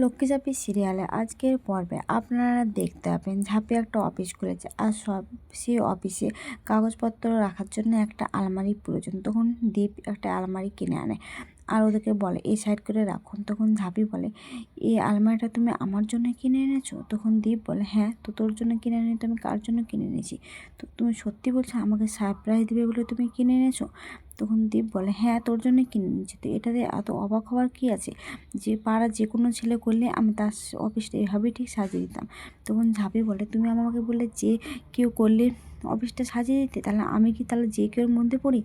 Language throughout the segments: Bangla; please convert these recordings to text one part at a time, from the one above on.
লক্ষ্মী ঝাঁপি সিরিয়ালে আজকের পর্বে আপনারা দেখতে পাবেন, ঝাঁপি একটা অফিস খুলেছে আর সব সেই অফিসে কাগজপত্র রাখার জন্য একটা আলমারি প্রয়োজন। তখন দীপ একটা আলমারি কিনে আনে আর ওদেরকে বলে, এই সাইড করে রাখুন। তখন ঝাঁপি বলে, এই আলমারিটা তুমি আমার জন্য কিনে এনেছো? তখন দীপ বলে হ্যাঁ তো তোর জন্য কিনে এনে তো আমি কার জন্য কিনে এনেছি? তো তুমি সত্যি বলছো, আমাকে সারপ্রাইজ দেবে বলে তুমি কিনে এনেছো? তখন দীপ বলে হ্যাঁ তোর জন্য কিনে নিয়েছি তো। এটাতে এত অবাক হওয়ার কী আছে? যে পাড়া যে কোনো ছেলে করলে আমি তার অফিসটা এভাবেই ঠিক সাজিয়ে দিতাম। তখন ঝাঁপি বলে, তুমি আমাকে বললে যে কেউ করলে অফিসটা সাজিয়ে দিতে, তাহলে আমি কি তাহলে যে কেউর মধ্যে পড়ি?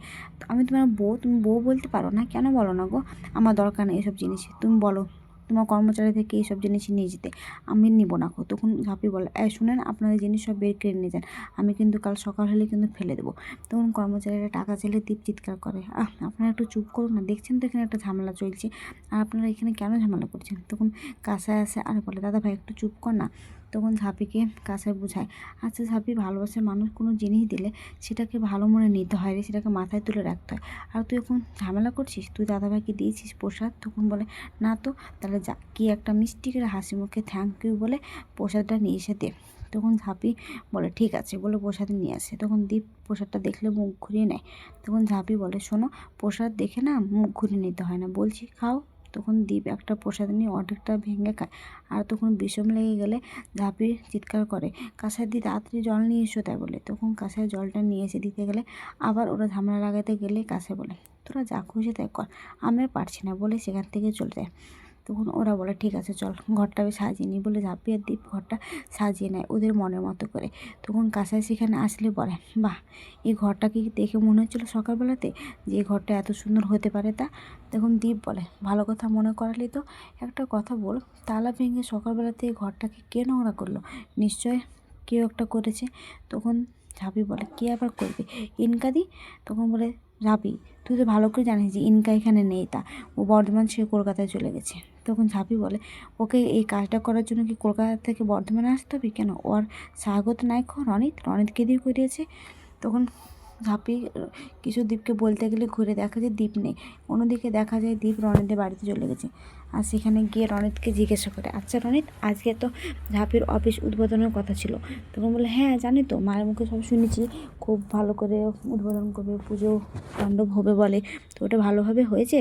আমি তোমার বউ, তুমি বউ বলতে পারো না? কেন বলো না গো? আমার দরকার নেই এসব জিনিস। তুমি বলো। তোমার কর্মচারী থেকে এইসব জিনিস নিয়ে যেতে। আমি নিব না তখন ঝাঁপি বলে এ শুনেন, আপনাদের জিনিস সব বের করে নিয়ে যান। আমি কিন্তু কাল সকাল হলে কিন্তু ফেলে দেবো। তখন কর্মচারীরা টাকা চাইলে দীপ চিৎকার করে, আহ, আপনারা একটু চুপ করুন না। দেখছেন তো এখানে একটা ঝামেলা চলছে। আর আপনারা এখানে কেন ঝামেলা করছেন? তখন কাঁসায় আসে আর বলে, দাদা ভাই, একটু চুপ কর না। তখন ঝাঁপিকে কাছে বোঝায় আচ্ছা ঝাঁপি, ভালোবাসার মানুষ কোনো জিনিস দিলে সেটাকে ভালো মনে নিতে হয় রে, সেটাকে মাথায় তুলে রাখতে হয়। আর তুই এখন ঝামেলা করছিস? তুই দাদাভাইকে দিয়েছিস প্রসাদ? তখন বলে, না তো, তাহলে যা, কি একটা মিষ্টি করে হাসি মুখে থ্যাংক ইউ বলে প্রসাদটা নিয়ে এসে দে। তখন ঝাঁপি বলে, ঠিক আছে, বলে প্রসাদ নিয়ে আসে। তখন দীপ প্রসাদটা দেখলে মুখ ঘুরিয়ে নেয়। তখন ঝাঁপি বলে, শোনো, প্রসাদ দেখে না মুখ ঘুরিয়ে নিতে হয় না, বলছি খাও। তখন দীপ একটা প্রসাদ নিয়ে অর্ধেকটা ভেঙে খায়। আর তখন বিষম লেগে গেলে ঝাঁপি চিৎকার করে কাঁসায় দি তাড়াতাড়ি জল নিয়ে এসো, তাই বলে। তখন কাঁসায় জলটা নিয়ে এসে দিতে গেলে আবার ওরা ঝামেলা লাগাতে গেলে কাছে বলে, তোরা যা খুশি তাই কর, আমি পারছি না, বলে সেখান থেকে চলে যায়। তখন ওরা বলে, ঠিক আছে, চল, ঘরটা আমি সাজিয়ে নিই, বলে ঝাঁপিয়ে দ্বীপ ঘরটা সাজিয়ে নেয় ওদের মনের মতো করে। তখন কাঁসাই সেখানে আসলে বলে, বাহ, এই ঘরটা কি দেখে মনে হচ্ছিল সকালবেলাতে যে এই ঘরটা এত সুন্দর হতে পারে তা? তখন দ্বীপ বলে, ভালো কথা মনে করালি তো। একটা কথা বল, তালা ভেঙে সকালবেলাতে এই ঘরটাকে কে নোংরা করল? নিশ্চয় কেউ একটা করেছে? তখন ঝাঁপি বলে, কে আবার করবে? ইনকাদি? তখন বলে ঝাঁপি, তুই তো ভালো করে জানিস যে ইনকা এখানে নেই তা। ও বর্ধমান সে কলকাতায় চলে গেছে। তখন ঝাপি বলে, ওকে এই কাজটা করার জন্য কি কলকাতা থেকে বর্ধমানে আসতে হবে? কেন? ওর স্বাগত নায়ক রনিত? রনিতকে দিয়ে করিয়েছে? তখন ঝাঁপি কিছু দ্বীপকে বলতে গেলে ঘুরে দেখা যায় দ্বীপ নেই। অন্যদিকে দেখা যায় দ্বীপ রনিতের বাড়িতে চলে গেছে। আর সেখানে গিয়ে রনিতকে জিজ্ঞাসা করে আচ্ছা রনিত আজকে তো ঝাঁপির অফিস উদ্বোধনের কথা ছিল। তখন বলে হ্যাঁ জানি তো, মায়ের মুখে সব শুনেছি। খুব ভালো করে উদ্বোধন করবে পুজো পাণ্ডব হবে বলে। তো ওটা ভালোভাবে হয়েছে?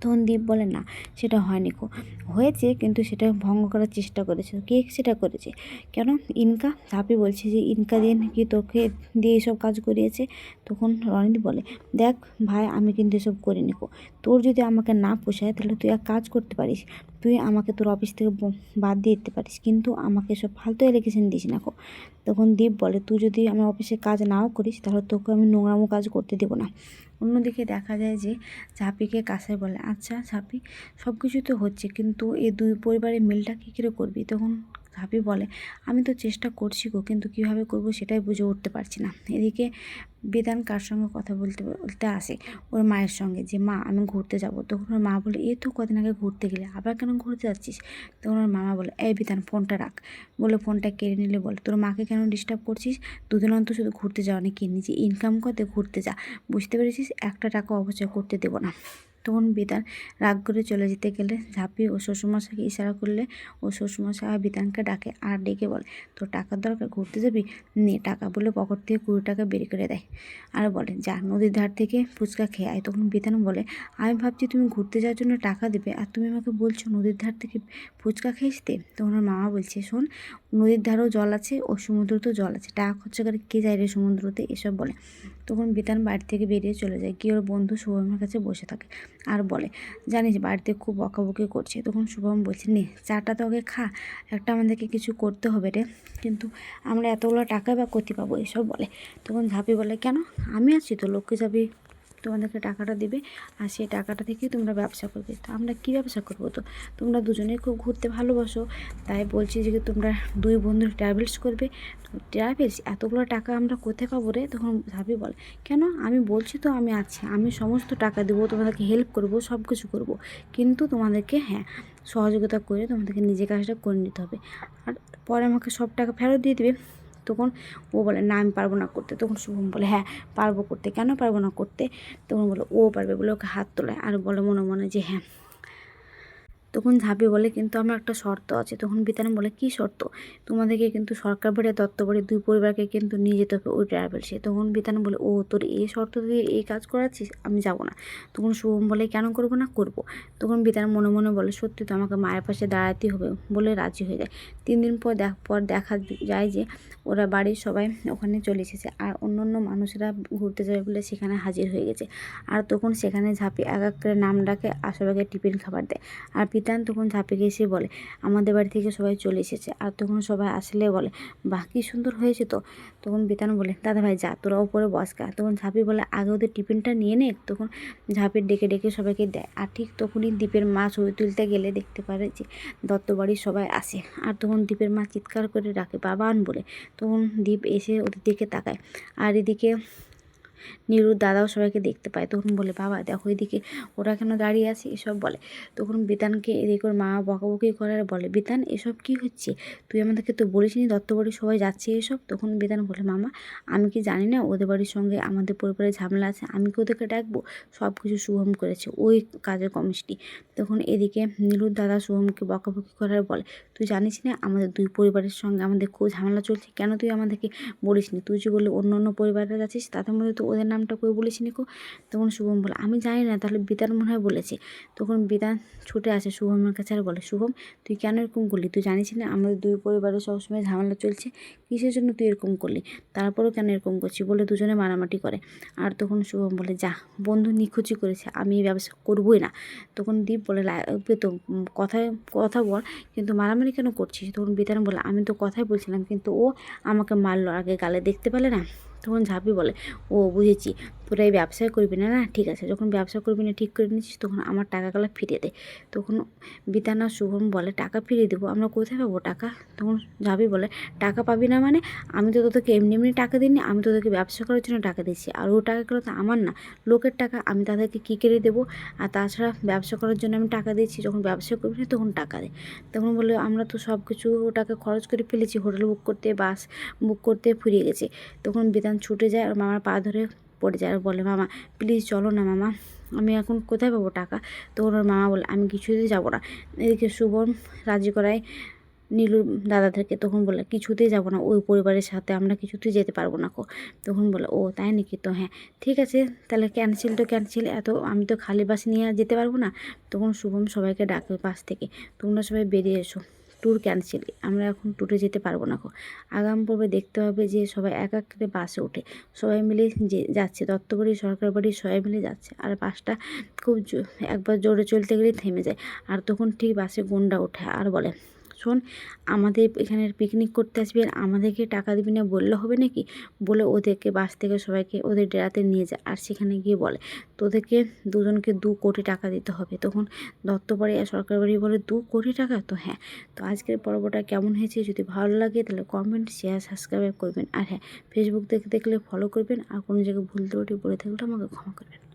তখন দীপ বলে, না, সেটা হয়নি কো। হয়েছে, কিন্তু সেটা ভঙ্গ করার চেষ্টা করেছে। কে সেটা করেছে? কেন? ইনকা? তাপি বলছে যে, ইনকা দিয়ে নাকি তোকে দিয়ে এসব কাজ করিয়েছে? তখন রনিত বলে, দেখ ভাই, আমি কিন্তু এসব করিনি কো। তোর যদি আমাকে না পোষায়, তাহলে তুই এক কাজ করতে পারিস। তুই আমাকে তোর অফিস থেকে বাদ দিয়ে দিতে পারিস। কিন্তু আমাকে সব ফালতু অ্যালিগেশন দিস না কো। তখন দীপ বলে, তুই যদি আমার অফিসে কাজ নাও করিস, তাহলে তোকে আমি নোংরামো কাজ করতে দেবো না। অন্যদিকে দেখা যায় যে ঝাঁপিকে কাছে বলে আচ্ছা ঝাঁপি সব কিছু তো হচ্ছে, কিন্তু এই দুই পরিবারের মিলটা কী করে করবি? তখন ঝাঁপি বলে, আমি তো চেষ্টা করছি গো, কিন্তু কীভাবে করব সেটাই বুঝে উঠতে পারছি না। এদিকে বেদান কার সঙ্গে কথা বলতে বলতে আসে ওর মায়ের সঙ্গে যে, মা, আমি ঘুরতে যাব। তখন ওর মা বলে, এ তো কদিন আগে ঘুরতে গেলে, আবার কেন ঘুরতে যাচ্ছিস? তখন ওর মামা বলে, এই বিধান ফোনটা রাখ। বলে ফোনটা কেড়ে নিলে বলে, তোর মাকে কেন ডিস্টার্ব করছিস? দুদিন অন্তর শুধু ঘুরতে যাওয়া নাকি? নিজে ইনকাম করতে ঘুরতে যা। বুঝতে পেরেছিস? একটা টাকা অবচয় করতে দেবো না। তখন বিধান। রাগ করে চলে যেতে গেলে ঝাঁপিয়ে ও শ্বশুরমশাইকে ইশারা করলে ও শ্বশুরমশাই বিধানকে ডাকে আর ডেকে বলে, তোর টাকার দরকার, ঘুরতে যাবি? নে। টাকা বলে পকেট থেকে কুড়ি টাকা বের করে দেয় আর বলে, যা, নদীর ধার থেকে ফুচকা খেয়ে আয়। তখন বিধান বলে, আমি ভাবছি তুমি ঘুরতে যাওয়ার জন্য টাকা দেবে আর তুমি আমাকে বলছো নদীর ধার থেকে ফুচকা খেয়ে আসতে তখন ওর মামা বলছে, শোন, নদীর ধারেও জল আছে ও সমুদ্রতেও জল আছে। টাকা খরচা করে কে যায় রে সমুদ্রতে? এসব বলে। তখন বিতান বাড়ি থেকে বেরিয়ে চলে যায়। গিয়ে ওর বন্ধু শুভমের কাছে বসে থাকে। আর বলে, জানিস বাড়িতে খুব বকাবকি করছে। তখন শুভম বলছে, নে, চাটা তো আগে খা, একটা আমাদেরকে কিছু করতে হবে রে। কিন্তু আমরা এতগুলো টাকা বা ক্ষতি পাবো? এসব বলে। তখন ঝাঁপি বলে, কেন? আমি আছি তো লক্ষ্মী ঝাঁপি তোমাদেরকে টাকাটা দিবে আর সেই টাকাটা থেকে তোমরা ব্যবসা করবে। তো আমরা কী ব্যবসা করব? তো তোমরা দুজনে খুব ঘুরতে ভালোবাসো, তাই বলছি যে তোমরা দুই বন্ধু ট্রাভেলস করবে। ট্রাভেলস, এতগুলো টাকা আমরা কোথায় পাবো রে? তখন ভাবি বলে, কেন? আমি বলছি তো আমি আছি, আমি সমস্ত টাকা দেবো, তোমাদেরকে হেল্প করব সব কিছু করব। কিন্তু তোমাদেরকে হ্যাঁ সহযোগিতা করে তোমাদেরকে নিজে কাজটা করে নিতে হবে। আর পরে আমাকে সব টাকা ফেরত দিয়ে দেবে। তখন ও বলে, না, আমি পারব না করতে। তখন শুভম বলে হ্যাঁ পারব করতে। কেন পারব না করতে? তখন বলে, ও পারবে। বলে ওকে হাত তোলায়। আর বলে মনে মনে যে হ্যাঁ তখন ঝাঁপি বলে, কিন্তু আমার একটা শর্ত আছে। তখন বিতান বলে, কী শর্ত? তোমাদেরকে কিন্তু সরকার বাড়ি দত্ত বাড়ি দুই পরিবারকে কিন্তু নিয়ে যেতে হবে ওই ট্রাভেলসে তখন বিতান বলে, ও, তোর এই শর্ত দিয়ে এই কাজ করাচ্ছিস? আমি যাব না। তখন শুভম বলে, কেন করব না? করব। তখন বিতান মনে মনে বলে, সত্যি তো আমাকে মায়ের পাশে দাঁড়াতে হবে, বলে রাজি হয়ে যায়। তিন দিন পর দেখ, পর দেখা যায় যে, ওরা বাড়ির সবাই ওখানে চলে এসেছে। আর অন্য অন্য মানুষেরা ঘুরতে যাবে বলে সেখানে হাজির হয়ে গেছে। আর তখন সেখানে ঝাঁপি এক এক করে নাম ডাকে সবাইকে টিফিন খাবার দেয়। আর পিতান তখন ঝাঁপিকে এসে বলে, আমাদের বাড়ি থেকে সবাই চলে এসেছে। আর তখন সবাই আসলে বলে, বাহ, কী সুন্দর হয়েছে তো। তখন বিতান বলে, দাদা ভাই, যা, তোরা উপরে বসকা তখন ঝাঁপি বলে, আগে ওদের টিফিনটা নিয়ে নে। তখন ঝাঁপির ডেকে ডেকে সবাইকে দেয়। আর ঠিক তখনই দ্বীপের মা ছবি তুলতে গেলে দেখতে পারে যে দত্ত বাড়ির সবাই আসে। আর তখন দ্বীপের মা চিৎকার করে ডাকে, বাবান বলে। তখন দ্বীপ এসে ওদের দিকে তাকায়। আর এদিকে নীরুর দাদাও সবাইকে দেখতে পায়। তখন বলে, বাবা, দেখো এদিকে ওরা কেন দাঁড়িয়ে আছে? এসব বলে। তখন বিতানকে এদিকে ওর মা বকাবকি করে আর বলে, বিতান, এসব কি হচ্ছে? তুই আমাদেরকে তো বলিসনি, দত্ত বাড়ির সবাই যাচ্ছে এসব? তখন বিতান বলে, মামা, আমি কি জানি না, ওদের বাড়ির সঙ্গে আমাদের পরিবারে ঝামেলা আছে, আমি কি ওদেরকে ডাকবো? সব কিছু শুভম করেছে, ওই কাজের কমিটি তখন এদিকে নীলুর দাদা শুভমকে বকাবকি করার বলে, তুই জানিস না, আমাদের দুই পরিবারের সঙ্গে আমাদের খুব ঝামেলা চলছে? কেন তুই আমাদেরকে বলিসনি? তুই যে বললি অন্য অন্য পরিবারে যাচ্ছিস, তাদের মধ্যে তো ওদের নামটা কেউ বলিসনি কো তখন শুভম বলে, আমি জানি না, তাহলে বিতান মনে হয় বলেছে। তখন বিতান ছুটে আসে শুভমের কাছে আর বলে, শুভম, তুই কেন এরকম করলি? তুই জানিস না, আমাদের দুই পরিবারের সবসময় ঝামেলা চলছে। কিসের জন্য তুই এরকম করলি? তারপরেও কেন এরকম করছি বলে দুজনে মারামাটি করে। আর তখন শুভম বলে, যা, বন্ধু নিখুচি করেছে, আমি এই ব্যবসা করবোই না। তখন দীপ বলে তো কথায়, কথা বল, কিন্তু মারামারি কেন করছিস? তখন বিতান বলে, আমি তো কথাই বলছিলাম, কিন্তু ও আমাকে মারলো আগে গালে, দেখতে পেলে না? তখন ঝাঁপি বলে ও বুঝেছি। তোরা এই ব্যবসায় করবি না না? ঠিক আছে, যখন ব্যবসা করবি না, ঠিক করে নিয়েছিস, তখন আমার টাকাগুলো ফিরিয়ে দে। তখন বিতানা শুভম বলে, টাকা ফিরিয়ে দেবো, আমরা কোথায় পাবো টাকা? তখন যাবি বলে, টাকা পাবি না মানে? আমি তো তোদেরকে এমনি এমনি টাকা দিইনি, আমি তোদেরকে ব্যবসা করার জন্য টাকা দিচ্ছি আর ও টাকাগুলো তো আমার না, লোকের টাকা, আমি তাদেরকে কী করে দেবো? আর তাছাড়া ব্যবসা করার জন্য আমি টাকা দিচ্ছি যখন ব্যবসা করবি না, তখন টাকা দে। তখন বলল, আমরা তো সব কিছু টাকা খরচ করে ফেলেছি, হোটেল বুক করতে, বাস বুক করতে, ফুরিয়ে গেছে। তখন বিধান ছুটে যায়, আর মামার পা ধরে পড়ে যায়। আর বলে, মামা প্লিজ চলো না, মামা। আমি এখন কোথায় পাবো টাকা? তখন ওর মামা বলে, আমি কিছুতেই যাব না। এদিকে শুভম রাজি করায় নীলু দাদাদেরকে, তখন বলে, কিছুতেই যাব না। ওই পরিবারের সাথে আমরা কিছুতেই যেতে পারব না কো। তখন বলে, ও, তাই নাকি তো? হ্যাঁ ঠিক আছে, তাহলে ক্যান্সেল তো ক্যান্সেল এত, আমি তো খালি বাস নিয়ে যেতে পারব না? তখন শুভম সবাইকে ডাকে পাশ থেকে। তোমরা সবাই বেরিয়ে এসো। ট্যুর ক্যান্সেল আমরা এখন ট্যুরে যেতে পারব না কো আগাম পর্বে দেখতে হবে যে সবাই এক এক করে বাসে ওঠে। সবাই মিলে যে যাচ্ছে দত্ত বাড়ি সরকার বাড়ি সবাই মিলে যাচ্ছে। আর বাসটা খুব একবার জোরে চলতে গেলেই থেমে যায়। আর তখন ঠিক বাসে গুন্ডা ওঠে, আর বলে শোন আমাদের এখানে পিকনিক করতে আসবি আর আমাদেরকে টাকা দিবি না বললে হবে নাকি? বলে ওদেরকে বাস থেকে সবাইকে ওদের ডেরাতে নিয়ে যায় আর সেখানে গিয়ে বলে, তোদেরকে দুজনকে দু কোটি টাকা দিতে হবে। তখন দত্তবাড়ি আর সরকার বাড়ি বলে, দু কোটি টাকা? তো হ্যাঁ তো আজকের পর্বটা কেমন হয়েছে যদি ভালো লাগে তাহলে কমেন্ট শেয়ার সাবস্ক্রাইব করবেন। আর হ্যাঁ ফেসবুক থেকে দেখলে ফলো করবেন। আর কোনো জায়গায় ভুল ত্রুটি বলে থাকলে আমাকে ক্ষমা করবেন।